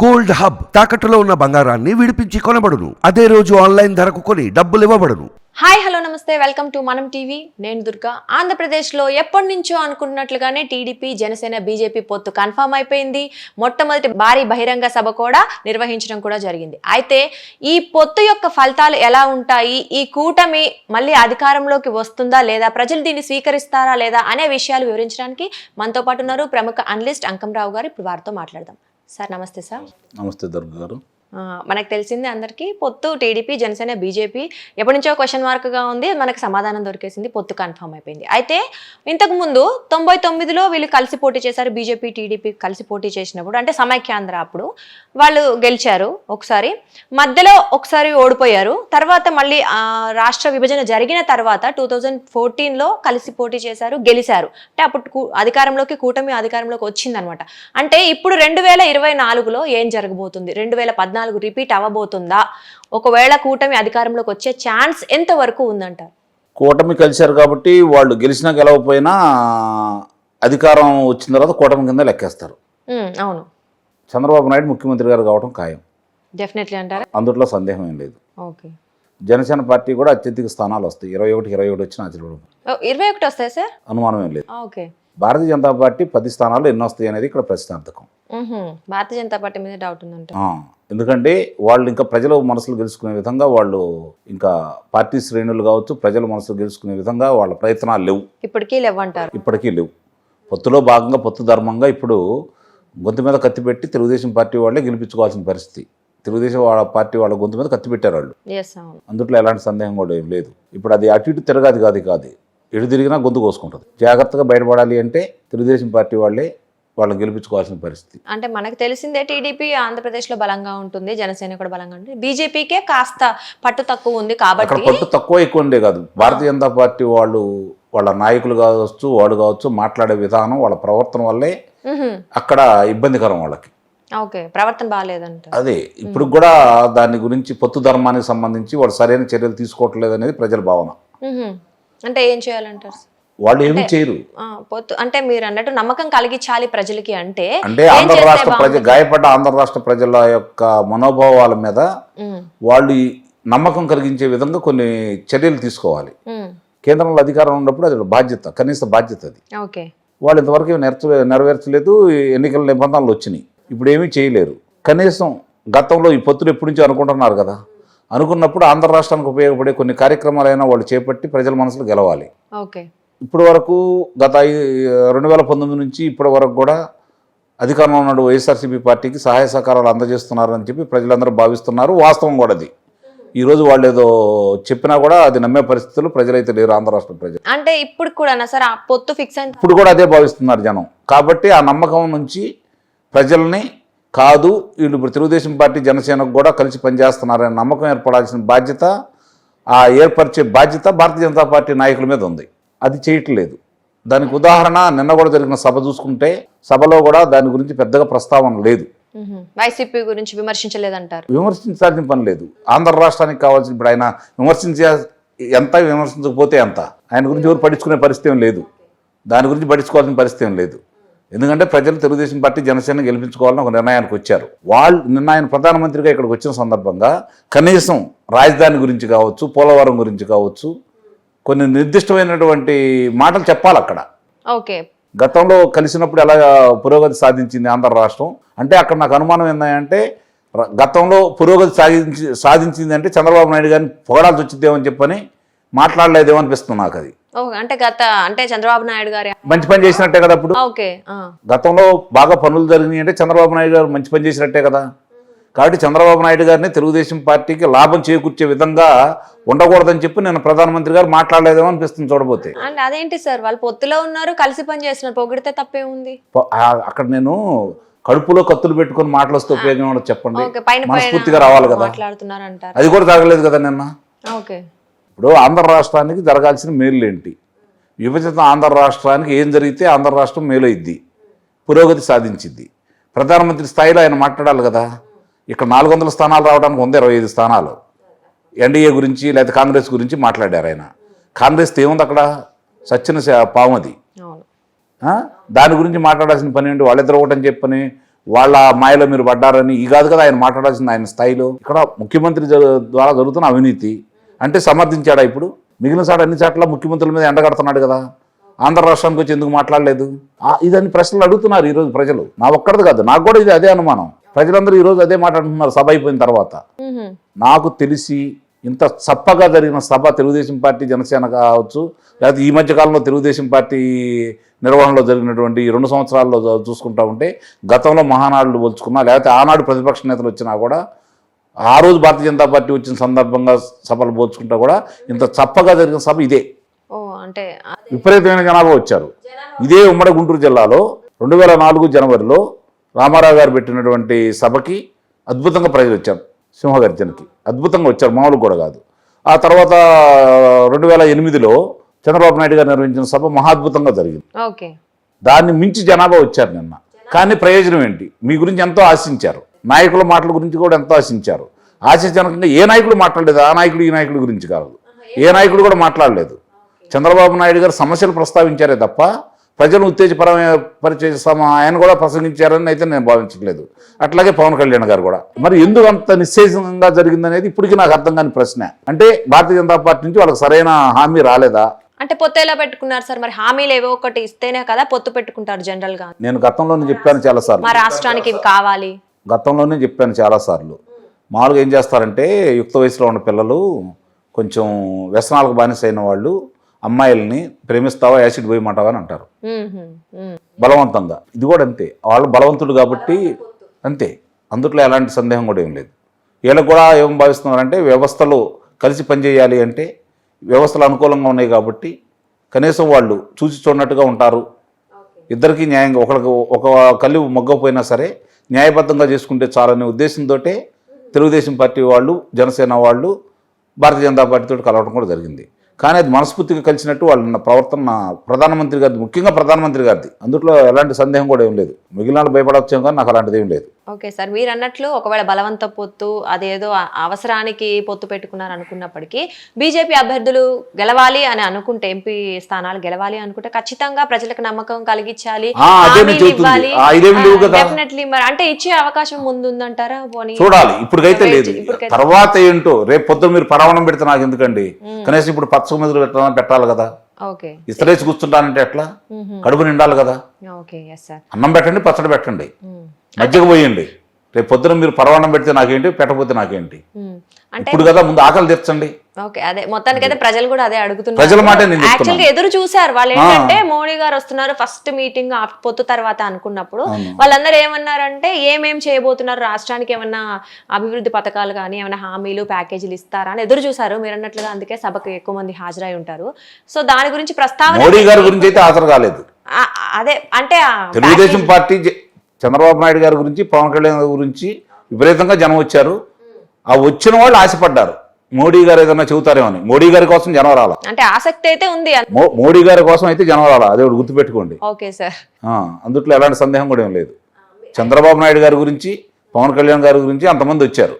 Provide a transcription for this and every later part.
Gold hub తాకట్టులో ఉన్న బంగారాన్ని విడిపించి కొనబడును. అదే రోజు ఆన్లైన్ ధరకు కొని డబ్బులు ఇవ్వబడును. Hi hello namaste. Welcome to Manam TV. నేను దుర్గా. ఆంధ్రప్రదేశ్లో ఎప్పటి నుంచో అనుకున్నట్లుగానే టీడీపీ జనసేన బీజేపీ పొత్తు కన్ఫర్మ్ అయిపోయింది. మొట్టమొదటి భారీ బహిరంగ సభ కూడా నిర్వహించడం కూడా జరిగింది. అయితే ఈ పొత్తు యొక్క ఫలితాలు ఎలా ఉంటాయి? ఈ కూటమి మళ్ళీ అధికారంలోకి వస్తుందా లేదా? ప్రజలు దీన్ని స్వీకరిస్తారా లేదా? అనే విషయాలు వివరించడానికి మనతో పాటు ఉన్నారు ప్రముఖ అనలిస్ట్ అంకంరావు గారు. ఇప్పుడు వారితో మాట్లాడదాం. సార్ నమస్తే సార్. నమస్తే దుర్గ గారు మనకు తెలిసింది అందరికీ పొత్తు టీడీపీ జనసేన బీజేపీ ఎప్పటి నుంచో క్వశ్చన్ మార్క్గా ఉంది మనకు సమాధానం దొరికేసింది పొత్తు కన్ఫర్మ్ అయిపోయింది. అయితే ఇంతకుముందు తొంభై తొమ్మిదిలో వీళ్ళు కలిసి పోటీ చేశారు బీజేపీ టీడీపీ కలిసి పోటీ చేసినప్పుడు అంటే సమైక్యాంధ్ర అప్పుడు వాళ్ళు గెలిచారు ఒకసారి. మధ్యలో ఒకసారి ఓడిపోయారు తర్వాత మళ్ళీ రాష్ట్ర విభజన జరిగిన తర్వాత టూ థౌజండ్ ఫోర్టీన్లో కలిసి పోటీ చేశారు గెలిచారు. అంటే అప్పుడు కూ- అధికారంలోకి కూటమి అధికారంలోకి వచ్చిందనమాట. అంటే ఇప్పుడు రెండు వేల ఇరవై నాలుగులో ఏం జరగబోతుంది? రెండు వేల పద్నాలుగు రిపీట్ అవ్వబోతుందా? ఒకవేళ కూటమి అధికారంలోకి వచ్చే ఛాన్స్ ఎంత వరకు ఉందంటారు? కూటమి కలిశారు కాబట్టి వాళ్ళు గెలిచినా గెలవకపోయినా అధికారం వచ్చిన తర్వాత కూటమి కింద లెక్కేస్తారు. అవును. చంద్రబాబు నాయుడు ముఖ్యమంత్రి గారు కావడం ఖాయం. డెఫినెట్లీ అంటారా? అందుట్లో సందేహం ఏం లేదు. ఓకే జనసేన పార్టీ కూడా అత్యధిక స్థానాలు వస్తాయి. ఇరవై ఒకటి ఇరవై ఒకటి వచ్చిన ఇరవై ఒకటి వస్తాయి సార్? అనుమానం ఏం లేదు. ఓకే భారతీయ జనతా పార్టీ పది స్థానాలు ఎన్ని వస్తాయి అనేది ఇక్కడ ప్రశ్నార్థకం. భారతీయ జనతా పార్టీ మీద డౌట్ ఉందంట. ఎందుకంటే వాళ్ళు ఇంకా ప్రజల మనసులు గెలుచుకునే విధంగా వాళ్ళు ఇంకా పార్టీ శ్రేణులు కావచ్చు ప్రజల మనసులు గెలుచుకునే విధంగా వాళ్ళ ప్రయత్నాలు లేవు. ఇప్పటికీ లేవంటారు. ఇప్పటికీ లేవు. పొత్తులో భాగంగా పొత్తు ధర్మంగా ఇప్పుడు గొంతు మీద కత్తి పెట్టి తెలుగుదేశం పార్టీ వాళ్ళే గెలిపించుకోవాల్సిన పరిస్థితి. తెలుగుదేశం వాళ్ళ పార్టీ వాళ్ళ గొంతు మీద కత్తి పెట్టారు వాళ్ళు. అందుట్లో ఎలాంటి సందేహం కూడా ఏం లేదు. ఇప్పుడు అది అటు ఇటు తిరగాది కాదు కాదు. ఎటు తిరిగినా గొంతు కోసుకుంటుంది. జాగ్రత్తగా బయటపడాలి అంటే తెలుగుదేశం పార్టీ వాళ్ళే వాళ్ళని గెలిపించుకోవాల్సిన పరిస్థితి. అంటే మనకు తెలిసిందే టీడీపీ ఆంధ్రప్రదేశ్లో బలంగా ఉంటుంది జనసేన కూడా బలంగా ఉంటుంది. బీజేపీకే కాస్త పట్టు తక్కువ ఉంది కాబట్టి పట్టు తక్కువ ఎక్కువ ఉండే కాదు. భారతీయ జనతా పార్టీ వాళ్ళు వాళ్ళ నాయకులు కావచ్చు వాళ్ళు కావచ్చు మాట్లాడే విధానం వాళ్ళ ప్రవర్తన వల్లే అక్కడ ఇబ్బందికరం వాళ్ళకి. ఓకే ప్రవర్తన బాగాలేదంట. అదే ఇప్పుడు కూడా దాని గురించి పొత్తు ధర్మానికి సంబంధించి వాళ్ళు సరైన చర్యలు తీసుకోవట్లేదు అనేది ప్రజల భావన. అంటే ఏం చేయాలంటారు? వాళ్ళు ఏమీ చేయరు. అంటే మీరు అన్నట్టు నమ్మకం కలిగించాలి ప్రజలకి అంటే అంటే ఆంధ్ర రాష్ట్ర ప్రజ? గాయపడ్డ ఆంధ్ర రాష్ట్ర ప్రజల యొక్క మనోభావాల మీద వాళ్ళు నమ్మకం కలిగించే విధంగా కొన్ని చర్యలు తీసుకోవాలి. కేంద్రంలో అధికారం ఉన్నప్పుడు అది బాధ్యత కనీస బాధ్యత అది. వాళ్ళు ఇంతవరకు నెరచ నెరవేర్చలేదు ఎన్నికల నిబంధనలు వచ్చినాయి. ఇప్పుడు ఏమీ చేయలేరు. కనీసం గతంలో ఈ పొత్తులు ఎప్పటి నుంచి అనుకుంటున్నారు కదా. అనుకున్నప్పుడు ఆంధ్ర రాష్ట్రానికి ఉపయోగపడే కొన్ని కార్యక్రమాలైనా వాళ్ళు చేపట్టి ప్రజల మనసులో గెలవాలి. ఓకే. ఇప్పటి వరకు గత రెండు వేల పంతొమ్మిది నుంచి ఇప్పటి వరకు కూడా అధికారంలో ఉన్న వైఎస్ఆర్సీపీ పార్టీకి సహాయ సహకారాలు అందజేస్తున్నారని చెప్పి ప్రజలందరూ భావిస్తున్నారు. వాస్తవం కూడా అది. ఈరోజు వాళ్ళు ఏదో చెప్పినా కూడా అది నమ్మే పరిస్థితులు ప్రజలైతే లేరు ఆంధ్ర రాష్ట్ర ప్రజలు. అంటే ఇప్పుడు కూడా సార్ ఆ పొత్తు ఫిక్స్ అయింది? ఇప్పుడు కూడా అదే భావిస్తున్నారు జనం. కాబట్టి ఆ నమ్మకం నుంచి ప్రజల్ని కాదు వీళ్ళు ఇప్పుడు తెలుగుదేశం పార్టీ జనసేనకు కూడా కలిసి పనిచేస్తున్నారనే నమ్మకం ఏర్పడాల్సిన బాధ్యత ఆ ఏర్పరిచే బాధ్యత భారతీయ జనతా పార్టీ నాయకుల మీద ఉంది. అది చేయట్లేదు. దానికి ఉదాహరణ నిన్న కూడా జరిగిన సభ చూసుకుంటే సభలో కూడా దాని గురించి పెద్దగా ప్రస్తావన లేదు. వైసీపీ గురించి విమర్శించలేదంటారు. విమర్శించాల్సిన పని లేదు. ఆంధ్ర రాష్ట్రానికి కావాల్సిన ఇప్పుడు ఆయన విమర్శించే ఎంత విమర్శించకపోతే ఎంత? ఆయన గురించి ఎవరు పట్టించుకునే పరిస్థితి లేదు. దాని గురించి పట్టించుకోవాల్సిన పరిస్థితి లేదు. ఎందుకంటే ప్రజలు తెలుగుదేశం పార్టీ జనసేన గెలిపించుకోవాలని ఒక నిర్ణయానికి వచ్చారు. వాళ్ళు నిన్న ఆయన ప్రధానమంత్రిగా ఇక్కడికి వచ్చిన సందర్భంగా కనీసం రాజధాని గురించి కావచ్చు పోలవరం గురించి కావచ్చు కొన్ని నిర్దిష్టమైనటువంటి మాటలు చెప్పాలి అక్కడ. ఓకే. గతంలో కలిసినప్పుడు ఎలా పురోగతి సాధించింది ఆంధ్ర రాష్ట్రం? అంటే అక్కడ నాకు అనుమానం ఏంటంటే గతంలో పురోగతి సాధించి సాధించింది అంటే చంద్రబాబు నాయుడు గారిని పొగడాల్సి వచ్చిద్దేమని చెప్పని మాట్లాడలేదేమో అనిపిస్తుంది నాకు అది అంటే గత అంటే చంద్రబాబు నాయుడు గారి మంచి పని చేసినట్టే కదా అప్పుడు? ఆ, గతంలో బాగా పనులు జరిగినాయి అంటే చంద్రబాబు నాయుడు గారు మంచి పని చేసినట్టే కదా? కాబట్టి చంద్రబాబు నాయుడు గారిని తెలుగుదేశం పార్టీకి లాభం చేకూర్చే విధంగా ఉండకూడదని చెప్పి నేను ప్రధానమంత్రి గారు మాట్లాడలేదేమో అనిపిస్తుంది చూడబోతే. అంటే అదేంటి సార్? వాళ్ళు పొత్తులో ఉన్నారు కలిసి పని చేస్తున్నారు. పొగిడితే తప్పే ఉంది అక్కడ నేను కడుపులో కత్తులు పెట్టుకొని మాటలొస్తే ఉపయోగం ఉండదు చెప్పండి? మనస్ఫూర్తిగా రావాలి కదా. అది కూడా జరగలేదు కదా నిన్న? ఓకే. ఇప్పుడు ఆంధ్ర రాష్ట్రానికి జరగాల్సిన మేలు ఏంటి? విభజిత ఆంధ్ర రాష్ట్రానికి ఏం జరిగితే ఆంధ్ర రాష్ట్రం మేలైద్ది పురోగతి సాధించింది ప్రధానమంత్రి స్థాయిలో ఆయన మాట్లాడాలి కదా? ఇక్కడ నాలుగు వందల స్థానాలు రావడానికి ఉంది ఇరవై ఐదు స్థానాలు. ఎన్డీఏ గురించి లేదా కాంగ్రెస్ గురించి మాట్లాడారు ఆయన. కాంగ్రెస్ ఏముంది అక్కడ? సచ్చిన శ- పాము అది అవును. ఆ? దాని గురించి మాట్లాడాల్సిన పని ఏంటి? వాళ్ళిద్దరు ఒకటని చెప్పని వాళ్ళ మాయలో మీరు పడ్డారని ఈ కాదు కదా ఆయన మాట్లాడాల్సింది ఆయన స్థాయిలో. ఇక్కడ ముఖ్యమంత్రి ద్వారా జరుగుతున్న అవినీతి. అంటే సమర్థించాడా ఇప్పుడు? మిగిలిన సార్ అన్ని చోట్ల ముఖ్యమంత్రుల మీద ఎండగడుతున్నాడు కదా. ఆంధ్ర రాష్ట్రానికి వచ్చి ఎందుకు మాట్లాడలేదు? ఇదని ప్రశ్నలు అడుగుతున్నారు ఈరోజు ప్రజలు. నా ఒక్కడిది కాదు నాకు కూడా ఇది అదే అనుమానం. ప్రజలందరూ ఈరోజు అదే మాట్లాడుతున్నారు సభ అయిపోయిన తర్వాత. నాకు తెలిసి ఇంత చప్పగా జరిగిన సభ తెలుగుదేశం పార్టీ జనసేన కావచ్చు లేకపోతే ఈ మధ్య కాలంలో తెలుగుదేశం పార్టీ నిర్వహణలో జరిగినటువంటి రెండు సంవత్సరాల్లో చూసుకుంటా ఉంటే గతంలో మహానాడులు పోల్చుకున్నా లేకపోతే ఆనాడు ప్రతిపక్ష నేతలు వచ్చినా కూడా ఆ రోజు భారతీయ జనతా పార్టీ వచ్చిన సందర్భంగా సభలు పోల్చుకుంటా కూడా ఇంత చప్పగా జరిగిన సభ ఇదే. అంటే విపరీతమైన జనాభా వచ్చారు. ఇదే ఉమ్మడి గుంటూరు జిల్లాలో రెండు వేల నాలుగు జనవరిలో రామారావు గారు పెట్టినటువంటి సభకి అద్భుతంగా ప్రజలు వచ్చారు సింహగర్జనకి అద్భుతంగా వచ్చారు మామూలు కూడా కాదు. ఆ తర్వాత రెండు వేల ఎనిమిదిలో చంద్రబాబు నాయుడు గారు నిర్వహించిన సభ మహాద్భుతంగా జరిగింది. ఓకే. దాన్ని మించి జనాభా వచ్చారు నిన్న. కానీ ప్రయోజనం ఏంటి? మీ గురించి ఎంతో ఆశించారు. నాయకుల మాటల గురించి కూడా ఎంతో ఆశించారు. ఆశాజనకంగా ఏ నాయకుడు మాట్లాడలేదు ఆ నాయకుడు ఈ నాయకుడి గురించి కాదు. ఏ నాయకుడు కూడా మాట్లాడలేదు. చంద్రబాబు నాయుడు గారు సమస్యలు ప్రస్తావించారే తప్ప ప్రజలను ఉత్తేజపరమైన పరిచయ సమ ఆయన కూడా ప్రసంగించారని అయితే నేను భావించట్లేదు. అట్లాగే పవన్ కళ్యాణ్ గారు కూడా. మరి ఎందుకు అంత నిశ్చేషంగా జరిగిందనేది ఇప్పటికీ నాకు అర్థం కాని ప్రశ్న. అంటే భారతీయ జనతా పార్టీ నుంచి వాళ్ళకి సరైన హామీ రాలేదా? అంటే పొత్తు ఎలా పెట్టుకున్నారు సార్. మరి హామీలు ఏవో ఒకటి ఇస్తేనే కదా పొత్తు పెట్టుకుంటారు జనరల్గా. నేను గతంలోనే చెప్పాను చాలాసార్లు మా రాష్ట్రానికి ఇవి కావాలి. గతంలోనే చెప్పాను చాలాసార్లు మామూలుగా ఏం చేస్తారంటే యుక్త వయసులో ఉన్న పిల్లలు కొంచెం వ్యసనాలకు బానిస అయిన వాళ్ళు అమ్మాయిల్ని ప్రేమిస్తావా యాసిడ్ పోయమంటావా అని అంటారు. బలవంతంగా. ఇది కూడా అంతే. వాళ్ళు బలవంతుడు కాబట్టి అంతే. అందుట్లో ఎలాంటి సందేహం కూడా ఏం లేదు. వీళ్ళకి కూడా ఏం భావిస్తున్నారంటే వ్యవస్థలు కలిసి పనిచేయాలి అంటే వ్యవస్థలు అనుకూలంగా ఉన్నాయి కాబట్టి కనీసం వాళ్ళు చూసి చూడనట్టుగా ఉంటారు. ఇద్దరికి న్యాయంగా ఒకరికి ఒక కళ్ళు మొగ్గపోయినా సరే న్యాయబద్ధంగా చేసుకుంటే చాలనే ఉద్దేశంతో తెలుగుదేశం పార్టీ వాళ్ళు జనసేన వాళ్ళు భారతీయ జనతా పార్టీతో కలవడం కూడా జరిగింది. కానీ అది మనస్ఫూర్తిగా కలిసినట్టు వాళ్ళ ప్రవర్తన ప్రధానమంత్రి గారిది ముఖ్యంగా ప్రధానమంత్రి గారిది. అందులో ఎలాంటి సందేహం కూడా ఏం లేదు. మిగిలిన వాళ్ళు భయపడవచ్చు కానీ నాకు అలాంటిది ఏం లేదు. ఓకే సార్ మీరు అన్నట్లు ఒకవేళ బలవంత పొత్తు అదేదో అవసరానికి పొత్తు పెట్టుకున్నారు అనుకున్నప్పటికీ బీజేపీ అభ్యర్థులు గెలవాలి అని అనుకుంటే ఎంపీ స్థానాలు గెలవాలి అనుకుంటే ఖచ్చితంగా ప్రజలకు నమ్మకం కలిగించాలి. ఇవ్వాలి. డెఫినెట్లీ మరి అంటే ఇచ్చే అవకాశం ముందుందంటారా? పోనీ చూడాలి. ఇప్పటికైతే లేదు. తర్వాత ఏంటో రేపు పొద్దున మీరు పరవణం పెడితే నాకు ఎందుకండి? కనీసం ఇప్పుడు పచ్చ మీద పెట్టాలి కదా. ఓకే. ఇస్తరేసి కూర్చుంటానంటే ఎట్లా? కడుపు నిండాలి కదా. అన్నం పెట్టండి పచ్చడి పెట్టండి. మజ్జిగ పోయండి. రేపు పొద్దున మీరు పరవాణం పెడితే నాకేంటి పెట్టకపోతే నాకేంటి? అంటే ఇప్పుడు కదా ముందు ఆకలి ఓకే అదే మొత్తానికి అయితే ప్రజలు కూడా అదే అడుగుతున్నారు. ప్రజల మాటే నేను చెప్తున్నా. యాక్చువల్గా ఎదురు చూసారు వాళ్ళు ఏంటంటే మోడీ గారు వస్తున్నారు ఫస్ట్ మీటింగ్ పొత్తు తర్వాత అనుకున్నప్పుడు. వాళ్ళందరూ ఏమన్నారంటే ఏమేం చేయబోతున్నారు? రాష్ట్రానికి ఏమన్నా అభివృద్ధి పథకాలు కానీ ఏమైనా హామీలు ప్యాకేజీలు ఇస్తారా అని ఎదురు చూసారు మీరు అన్నట్లుగా అందుకే సభకు ఎక్కువ మంది హాజరై ఉంటారు. సో దాని గురించి ప్రస్తావన మోడీ గారి గురించి అయితే హాజరు కాలేదు. అదే అంటే తెలుగుదేశం పార్టీ చంద్రబాబు నాయుడు గారి గురించి పవన్ కళ్యాణ్ గారి గురించి విపరీతంగా జనం వచ్చారు. ఆ వచ్చిన వాళ్ళు ఆశపడ్డారు. మోడీ గారు ఏదైనా చెబుతారేమని. మోడీ గారి కోసం జనం రాల. అంటే ఆసక్తి అయితే ఉంది మోడీ గారి కోసం అయితే జనం రాల. అదే గుర్తుపెట్టుకోండి. Okay sir. ఆ, అందుట్లో ఎలాంటి సందేహం కూడా ఏం లేదు. చంద్రబాబు నాయుడు గారి గురించి పవన్ కళ్యాణ్ గారి గురించి అంతమంది వచ్చారు.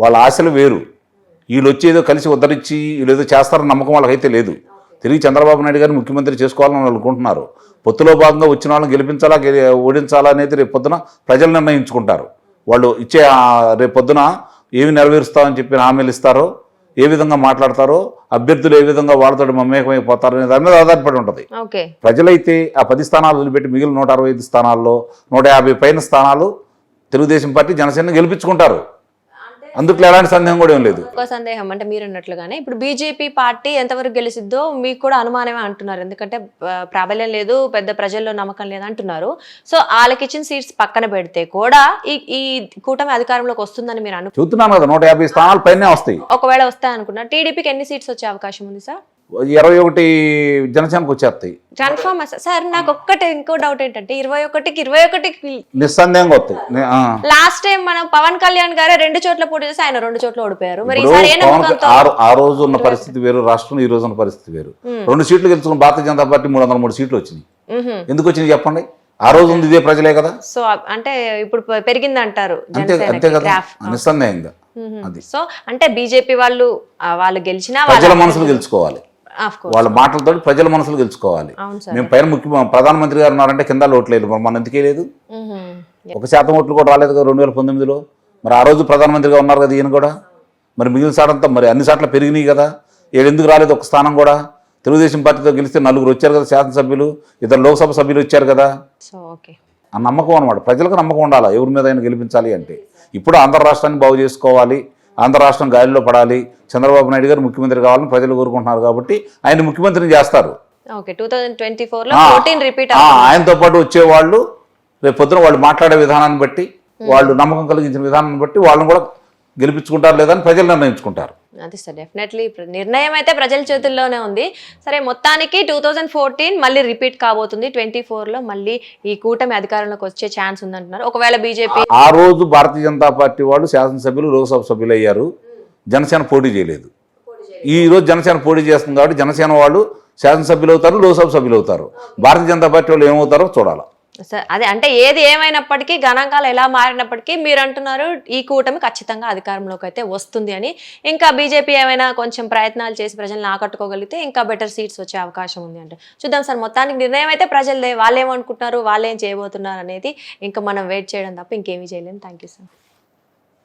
వాళ్ళ ఆశలు వేరు. వీళ్ళు వచ్చి ఏదో కలిసి ఉద్ధరించి వీళ్ళు ఏదో చేస్తారని నమ్మకం వాళ్ళకైతే లేదు. తిరిగి చంద్రబాబు నాయుడు గారిని ముఖ్యమంత్రి చేసుకోవాలని అనుకుంటున్నారు. పొత్తులో భాగంగా వచ్చిన వాళ్ళని గెలిపించాలా గెలి- ఓడించాలా అనేది రేపు పొద్దున ప్రజలు నిర్ణయించుకుంటారు. వాళ్ళు ఇచ్చే రేపు పొద్దున ఏమి నెరవేరుస్తామని చెప్పిన హామీలు ఇస్తారో ఏ విధంగా మాట్లాడతారో అభ్యర్థులు ఏ విధంగా వాళ్ళతో మమేకమైపోతారో అనే దాని మీద ఆధారపడి ఉంటుంది. ప్రజలైతే ఆ పది స్థానాలు వదిలిపెట్టి మిగిలిన నూట అరవై ఐదు స్థానాల్లో నూట యాభై పైన స్థానాలు తెలుగుదేశం పార్టీ జనసేన గెలిపించుకుంటారు. అందుట్లో ఎలాంటి సందేహం కూడా ఏం లేదు. ఒక సందేహం అంటే మీరు అన్నట్లుగానే ఇప్పుడు బీజేపీ పార్టీ ఎంతవరకు గెలిచిద్దో మీకు కూడా అనుమానమే అంటున్నారు. ఎందుకంటే ప్రాబల్యం లేదు పెద్ద ప్రజల్లో నమ్మకం లేదు అంటున్నారు. సో వాళ్ళకి ఇచ్చిన సీట్స్ పక్కన పెడితే కూడా ఈ ఈ కూటమి అధికారంలోకి వస్తుందని మీరు అను చెబుతున్నాను కదా నూట యాభై స్థానాలు పైనే వస్తాయి. ఒకవేళ వస్తాయి టీడీపీకి ఎన్ని సీట్స్ వచ్చే అవకాశం ఉంది సార్? ఇరవై ఒకటి జనసేనకు వచ్చేస్తాయి. కన్ఫర్మ్ సార్ నాకు ఒక్కటే ఇంకో డౌట్ ఏంటంటే ఇరవై ఒకటికి ఇరవై ఒకటికి నిస్సందేహంగా వస్తాయి. లాస్ట్ టైం మనం పవన్ కళ్యాణ్ గారే రెండు చోట్ల పోటీ చేసి ఆయన రెండు చోట్ల ఓడిపోయారు. మరి ఆ రోజు ఉన్న పరిస్థితి వేరు రాష్ట్రం ఈ రోజు ఉన్న పరిస్థితి వేరు. రెండు సీట్లు గెలుచుకున్న భారతీయ జనతా పార్టీ మూడు వందల మూడు సీట్లు వచ్చినాయి. ఎందుకు వచ్చినాయి చెప్పండి? ఆ రోజు ఉంది ఇదే ప్రజలే కదా. సో అంటే ఇప్పుడు పెరిగింది అంటారు అంతే అంతే కదా. గ్రాఫ్ నిస్సందేహంగా. సో అంటే బీజేపీ వాళ్ళు వాళ్ళు గెలిచినా ప్రజల మనసులు గెలుచుకోవాలి. వాళ్ళ మాటలతో ప్రజల మనసులు గెలుచుకోవాలి. మేము పైన ముఖ్య ప్రధానమంత్రి గారు ఉన్నారంటే కింద లోట్లేదు మరి మన ఎందుకే లేదు? ఒక శాతం ఓట్లు కూడా రాలేదు కదా రెండు వేల పంతొమ్మిదిలో. మరి ఆ రోజు ప్రధానమంత్రిగా ఉన్నారు కదా ఈయన కూడా. మరి మిగిలిన సాటంతా మరి అన్ని సార్లు పెరిగినాయి కదా. ఏడు ఎందుకు రాలేదు ఒక స్థానం కూడా? తెలుగుదేశం పార్టీతో గెలిస్తే నలుగురు వచ్చారు కదా శాసనసభ్యులు. ఇద్దరు లోక్సభ సభ్యులు వచ్చారు కదా. ఆ నమ్మకం అనమాట ప్రజలకు నమ్మకం ఉండాలి? ఎవరి మీద అయినా గెలిపించాలి అంటే. ఇప్పుడు ఆంధ్ర రాష్ట్రాన్ని బాగు చేసుకోవాలి. ఆంధ్ర రాష్ట్రం గాలిలో పడాలి. చంద్రబాబు నాయుడు గారు ముఖ్యమంత్రి కావాలని ప్రజలు కోరుకుంటున్నారు కాబట్టి ఆయన ముఖ్యమంత్రిని చేస్తారు. ఆయనతో పాటు వచ్చేవాళ్ళు రేపు పొద్దున వాళ్ళు మాట్లాడే విధానాన్ని బట్టి వాళ్ళు నమ్మకం కలిగించిన విధానాన్ని బట్టి వాళ్ళని కూడా గెలిపించుకుంటారు లేదా అని ప్రజలు నిర్ణయించుకుంటారు. అది సార్ డెఫినెట్లీ నిర్ణయం అయితే ప్రజల చేతుల్లోనే ఉంది. సరే మొత్తానికి టూ థౌజండ్ ఫోర్టీన్ మళ్ళీ రిపీట్ కాబోతుంది. ట్వంటీ ఫోర్లో మళ్ళీ ఈ కూటమి అధికారంలోకి వచ్చే ఛాన్స్ ఉందంటున్నారు. ఒకవేళ బీజేపీ ఆ రోజు భారతీయ జనతా పార్టీ వాళ్ళు శాసనసభ్యులు లోక్సభ సభ్యులు అయ్యారు. జనసేన పోటీ చేయలేదు. ఈ రోజు జనసేన పోటీ చేస్తుంది కాబట్టి జనసేన వాళ్ళు శాసనసభ్యులు అవుతారు లోక్సభ సభ్యులు అవుతారు. భారతీయ జనతా పార్టీ వాళ్ళు ఏమవుతారో చూడాలి. సార్ అదే అంటే ఏది ఏమైనప్పటికీ గణాంకాలు ఎలా మారినప్పటికీ మీరు అంటున్నారు ఈ కూటమి ఖచ్చితంగా అధికారంలోకి అయితే వస్తుంది అని. ఇంకా బీజేపీ ఏమైనా కొంచెం ప్రయత్నాలు చేసి ప్రజల్ని ఆకట్టుకోగలిగితే ఇంకా బెటర్ సీట్స్ వచ్చే అవకాశం ఉంది అంటే. చూద్దాం సార్ మొత్తానికి నిర్ణయం అయితే ప్రజలదే. వాళ్ళు ఏమనుకుంటున్నారు వాళ్ళు ఏం చేయబోతున్నారు అనేది ఇంకా మనం వెయిట్ చేయడం తప్ప ఇంకేమీ చేయలేము థ్యాంక్ యూ సార్.